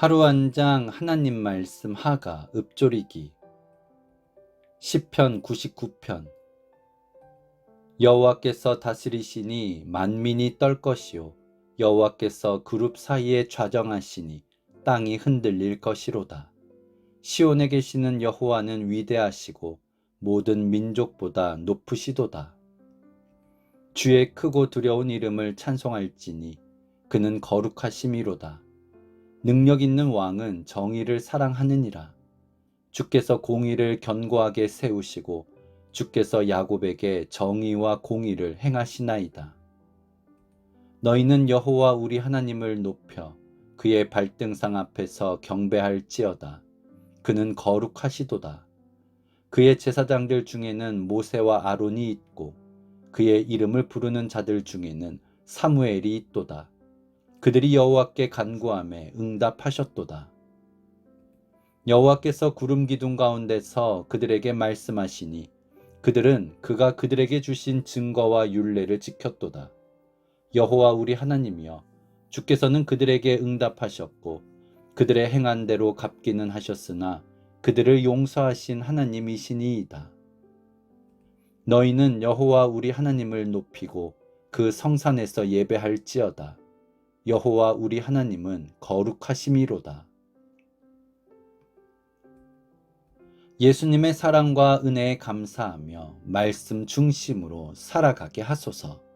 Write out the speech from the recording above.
하루 한 장 하나님 말씀 하가 읍조리기. 시편 99편. 여호와께서 다스리시니 만민이 떨 것이요. 여호와께서 그룹 사이에 좌정하시니 땅이 흔들릴 것이로다. 시온에 계시는 여호와는 위대하시고 모든 민족보다 높으시도다. 주의 크고 두려운 이름을 찬송할지니 그는 거룩하심이로다 능력 있는 왕은 정의를 사랑하느니라. 주께서 공의를 견고하게 세우시고 주께서 야곱에게 정의와 공의를 행하시나이다. 너희는 여호와 우리 하나님을 높여 그의 발등상 앞에서 경배할지어다. 그는 거룩하시도다. 그의 제사장들 중에는 모세와 아론이 있고 그의 이름을 부르는 자들 중에는 사무엘이 있도다. 그들이 여호와께 간구함에 응답하셨도다. 여호와께서 구름 기둥 가운데서 그들에게 말씀하시니 그들은 그가 그들에게 주신 증거와 율례를 지켰도다. 여호와 우리 하나님이여 주께서는 그들에게 응답하셨고 그들의 행한 대로 갚기는 하셨으나 그들을 용서하신 하나님이시니이다. 너희는 여호와 우리 하나님을 높이고 그 성산에서 예배할지어다. 여호와 우리 하나님은 거룩하심이로다. 예수님의 사랑과 은혜에 감사하며 말씀 중심으로 살아가게 하소서.